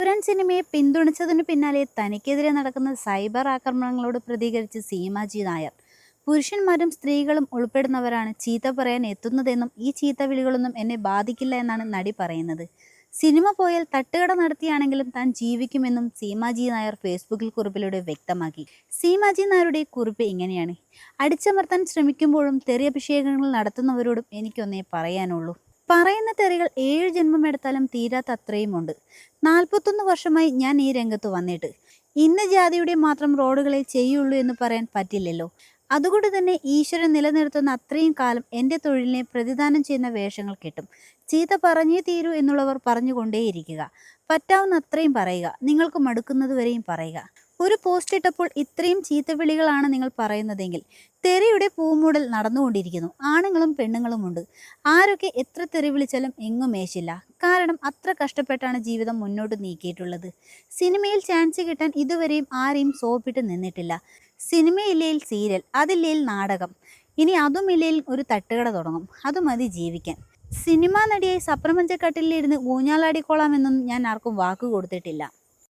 Pooran സിനിമയെ പിന്തുണച്ചതിനു പിന്നാലെ തനിക്കെതിരെ നടക്കുന്ന സൈബർ ആക്രമണങ്ങളോട് പ്രതികരിച്ച് സീമാജി നായർ. പുരുഷന്മാരും സ്ത്രീകളും ഉൾപ്പെടുന്നവരാണ് ചീത്ത പറയാൻ എത്തുന്നതെന്നും ഈ ചീത്ത വിളികളൊന്നും എന്നെ ബാധിക്കില്ല എന്നാണ് നടി പറയുന്നത്. സിനിമ പോയാൽ തട്ടുകട നടത്തിയാണെങ്കിലും താൻ ജീവിക്കുമെന്നും സീമാജി നായർ ഫേസ്ബുക്കിൽ കുറിപ്പിലൂടെ വ്യക്തമാക്കി. സീമാജി നായരുടെ കുറിപ്പ് ഇങ്ങനെയാണ്. അടിച്ചമർത്താൻ ശ്രമിക്കുമ്പോഴും തെറിയഭിഷേകങ്ങൾ നടത്തുന്നവരോടും എനിക്കൊന്നേ പറയാനുള്ളൂ. പറയുന്ന തെറികൾ ഏഴ് ജന്മം എടുത്താലും തീരാത്ത അത്രയുമുണ്ട്. നാൽപ്പത്തൊന്ന് വർഷമായി ഞാൻ ഈ രംഗത്ത് വന്നിട്ട്. ഇന്ന ജാതിയുടെ മാത്രം റോഡുകളെ ചെയ്യുള്ളൂ എന്ന് പറയാൻ പറ്റില്ലല്ലോ. അതുകൊണ്ട് തന്നെ ഈശ്വരൻ നിലനിർത്തുന്ന അത്രയും കാലം എന്റെ തൊഴിലിനെ പ്രതിദാനം ചെയ്യുന്ന വേഷങ്ങൾ കിട്ടും. ചീത്ത പറഞ്ഞേ തീരൂ എന്നുള്ളവർ പറഞ്ഞുകൊണ്ടേയിരിക്കുക. പറ്റാവുന്ന അത്രയും പറയുക. നിങ്ങൾക്ക് മടുക്കുന്നതുവരെയും പറയുക. ഒരു പോസ്റ്റ് ഇട്ടപ്പോൾ ഇത്രയും ചീത്തവിളികളാണ് നിങ്ങൾ പറയുന്നതെങ്കിൽ തെറിയുടെ പൂമൂടൽ നടന്നുകൊണ്ടിരിക്കുന്നു. ആണുങ്ങളും പെണ്ണുങ്ങളുമുണ്ട് ആരൊക്കെ എത്ര തെറി വിളിച്ചാലും എങ്ങും മേശില്ല. കാരണം അത്ര കഷ്ടപ്പെട്ടാണ് ജീവിതം മുന്നോട്ട് നീക്കിയിട്ടുള്ളത്. സിനിമയിൽ ചാൻസ് കിട്ടാൻ ഇതുവരെയും ആരെയും സോപ്പിട്ട് നിന്നിട്ടില്ല. സിനിമയില്ലേൽ സീരിയൽ അതില്ലേൽ നാടകം. ഇനി അതും ഇല്ലേൽ ഒരു തട്ടുകട തുടങ്ങും. അത് മതി ജീവിക്കാൻ. സിനിമാ നടിയായി സപ്രപഞ്ചക്കട്ടിലിരുന്ന് ഊഞ്ഞാലാടിക്കോളാമെന്നൊന്നും ഞാൻ ആർക്കും വാക്ക് കൊടുത്തിട്ടില്ല.